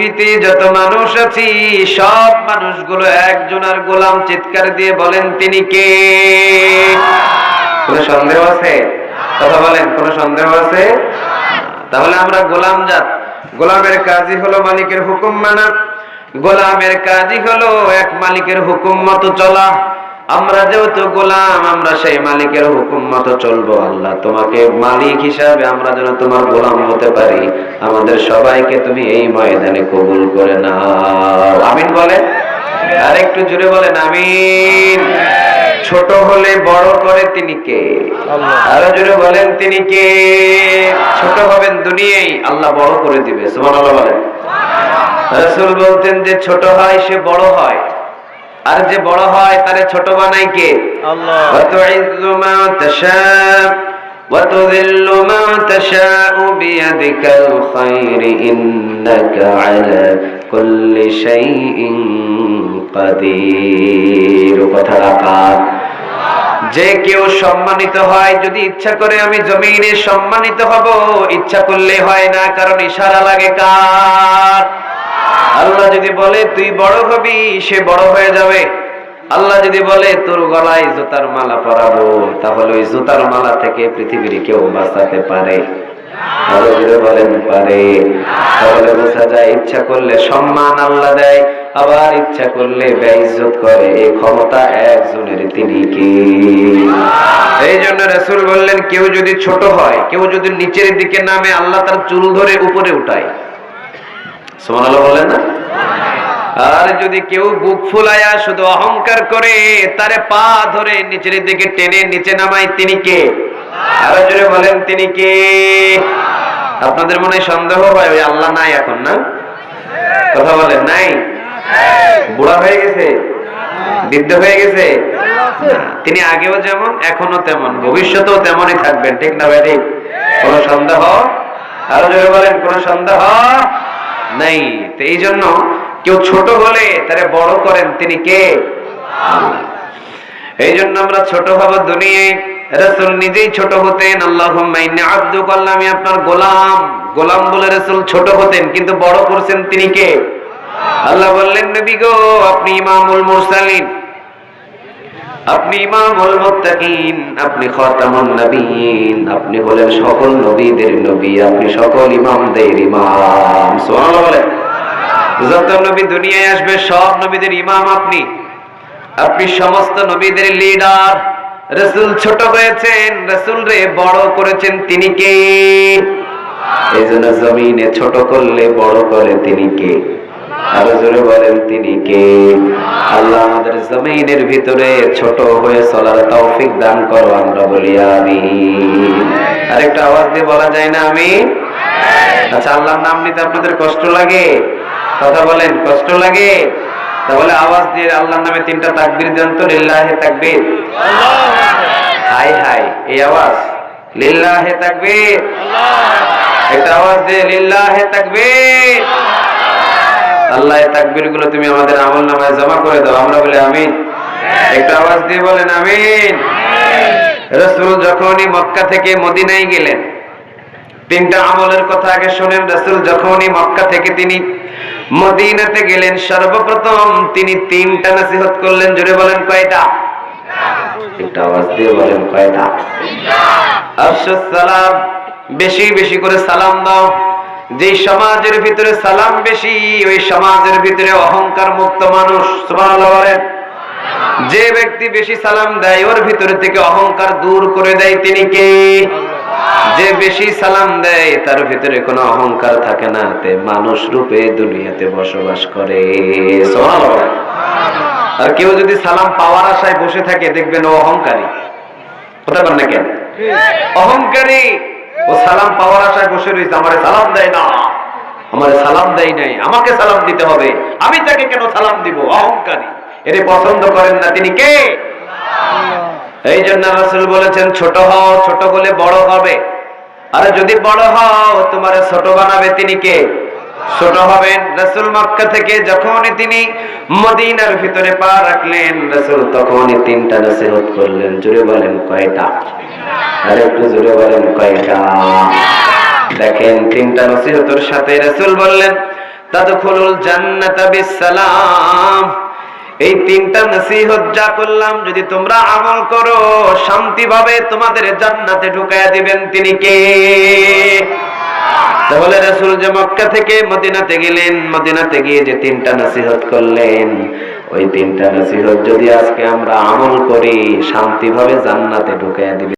পৃথিবীতে যত মানুষ আছি, সব মানুষগুলো একজনের গোলাম চিৎকার দিয়ে বলেন, তিনি কে? কোনো সন্দেহ আছে? কথা বলেন, কোনো সন্দেহ আছে? তাহলে আমরা গোলাম জাত। গোলামের কাজই হলো মালিকের হুকুম মানা। গোলামের কাজই হলো এক মালিকের হুকুম মতো চলা। আমরা যেহেতু গোলাম আমরা সেই মালিকের হুকুম মতো চলবো আল্লাহ। তোমাকে মালিক হিসাবে আমরা যেন তোমার গোলাম হতে পারি। আমাদের সবাইকে তুমি এই ময়দানে কবুল করে নাও। আমিন বলে আর একটু জুড়ে বলেন আমিন। ছোট হলে বড় করে তিনি কে? আরও জোরে বলেন তিনি কে? ছোট হবেন দুনিয়ায় আল্লাহ বড় করে দিবে। সুবহানাল্লাহ বলেন। রাসূল বলতেন যে ছোট হয় সে বড় হয়। আর যে বড় হয় তারে ছোট বানাই কে আল্লাহ وتعز ما تشاء وتذل ما تشاء بيدك الخير إنك على كل شيء قدير কথা রাখা যে কেউ সম্মানিত হয় যদি ইচ্ছা করে আমি জমিনে সম্মানিত হব ইচ্ছা করলে হয় না কারণ ইশারা লাগে কার আল্লাহ যদি বলে, তুই বড় হবি, সে বড় হয়ে যাবে। আল্লাহ যদি বলে, তোর গলায় জুতার মালা পরাবো, তাহলে ওই জুতার মালা থেকে পৃথিবীর কেউ বাঁচাতে পারে। বলেন, পারে। তাহলে বোঝা যায়, ইচ্ছা করলে সম্মান আল্লাহ দেয়, আবার ইচ্ছা করলে করে। এই ক্ষমতা একজনের, তিনি কি? এই জন্য রাসূল বললেন, কেউ যদি ছোট হয়, কেউ যদি নিচের দিকে নামে, আল্লাহ তার চুল ধরে উপরে উঠায়। সুবহানাল্লাহ না? আর যদি কেউ বুক ফুলায়া শুধু অহংকার করে, তারে পা ধরে নিচের দিকে টেনে নিচে নামায়, তিনি কে? আরও জোরে বলেন, তিনি কে? আপনাদের মনে সন্দেহ হয়, ওই আল্লাহ নাই এখন, না? কথা বলেন, নাই? বুড়া হয়ে গেছে? বৃদ্ধ হয়ে গেছে? তিনি আগেও যেমন এখনও তেমন, ভবিষ্যতেও তেমনই থাকবেন, ঠিক না ভাই, ঠিক? কোন সন্দেহ? আরও জোরে বলেন, কোন সন্দেহ? নাই। তো এই জন্য কেউ ছোট হলে তারে বড় করেন তিনি কে? এই জন্য আমরা ছোট হব দুনিয়ায়। রসুল নিজেই ছোট হতেন। আল্লাহ আব্দু আমি আপনার গোলাম। গোলাম বলে রসুল ছোট হতেন, কিন্তু বড় করছেন তিনি কে? আল্লাহ বললেন, নবী গো, আপনি ইমামুল মুরসালিন। আপনি ইমামুল মুত্তাকিন, আপনি খাতামুন নবীন, আপনি হলেন সকল নবীদের নবী, আপনি সকল ইমামদের ইমাম। সুবহানাল্লাহ যত নবী দুনিয়ায় আসবে, সব নবীদের ইমাম আপনি। আপনি সমস্ত নবীদের লিডার রসুল ছোট হয়েছেন রসুল রে বড় করেছেন তিনি কে? এই জন্য জমিনে ছোট করলে বড় করে তিনি কে? আরও জোরে বলেন, তিনি কে? আল্লাহ আমাদের জমিনের ভিতরে ছোট হয়ে চলার তৌফিক দান করো আমরা বলি আমি আরেকটা আওয়াজ দিয়ে বলা যায় না আমি আচ্ছা আল্লাহর নাম নিতে আপনাদের কষ্ট লাগে? কথা বলেন, কষ্ট লাগে? তাহলে আওয়াজ দিয়ে আল্লাহর নামে তিনটা তাকবীর দেন তো, লিল্লাহে তাকবীর। হাই হাই, এই আওয়াজ? লিল্লাহে তাকবীর। একটা আওয়াজ দিয়ে লিল্লাহে তাকবীর। আল্লাহ তাকবীরগুলো তুমি আমাদের আমল নামায় জমা করে দাও। আমরা বলি আমিন। একটা আওয়াজ দিয়ে বলেন আমিন। রসুল যখনই মক্কা থেকে মদিনায় গেলেন তিনটা আমলের কথা আগে শোনেন। রাসূল যখনই মক্কা থেকে তিনি মদিনাতে গেলেন সর্বপ্রথম তিনি তিনটা নসিহত করলেন। জুড়ে বলেন কয়টা? একটা আওয়াজ দিয়ে বলেন কয়টা? আফসুস সালাম। বেশি বেশি করে সালাম দাও। যে সমাজের ভিতরে সালাম বেশি ওই সমাজের ভিতরে অহংকার মুক্ত মানুষ বলেন। যে ব্যক্তি বেশি সালাম দেয় ওর ভিতর থেকে অহংকার দূর করে দেয় তিনি কে? যে বেশি সালাম দেয় তার ভিতরে কোনো অহংকার থাকে না। তে মানুষ রূপে দুনিয়াতে বসবাস করে। আর কেউ যদি সালাম পাওয়ার আশায় বসে থাকে দেখবেন ও অহংকারী। কথা বল না কেন? অহংকারী ও সালাম পাওয়ার আশায় বসে রয়েছে আমারে সালাম দেয় না। আমারে সালাম দেয় নাই আমাকে সালাম দিতে হবে। আমি তাকে কেন সালাম দিব? অহংকারী। এরে পছন্দ করেন না তিনি কে? এই জন্য রাসূল বলেছেন ছোট হও ছোট হলে বড় হবে। আর যদি বড় হও তোমার ছোট বানাবে তিনি কে? ছোট হবেন রাসূল মক্কা থেকে যখনই তিনি মদিনার ভিতরে পা রাখলেন রাসূল তখনই তিনটা নসিহত করলেন। জুড়ে বলেন কয়টা? আর একটু জুড়ে বলেন কয়টা দেখেন, তিনটা সাথে রাসূল বললেন, তাদখুলুল জান্নাতা বিসসালাম। এই তিনটা নসিহত যা করলাম, যদি তোমরা আমল করো, শান্তিভাবে তোমাদের জান্নাতে ঢুকায়া দিবেন তিনি কে? তাহলে রাসূল যে মক্কা থেকে মদিনাতে গেলেন, মদিনাতে গিয়ে যে তিনটা নসিহত করলেন, ওই তিনটা নসিহত যদি আজকে আমরা আমল করি, শান্তিভাবে জান্নাতে ঢুকায়া দিবেন।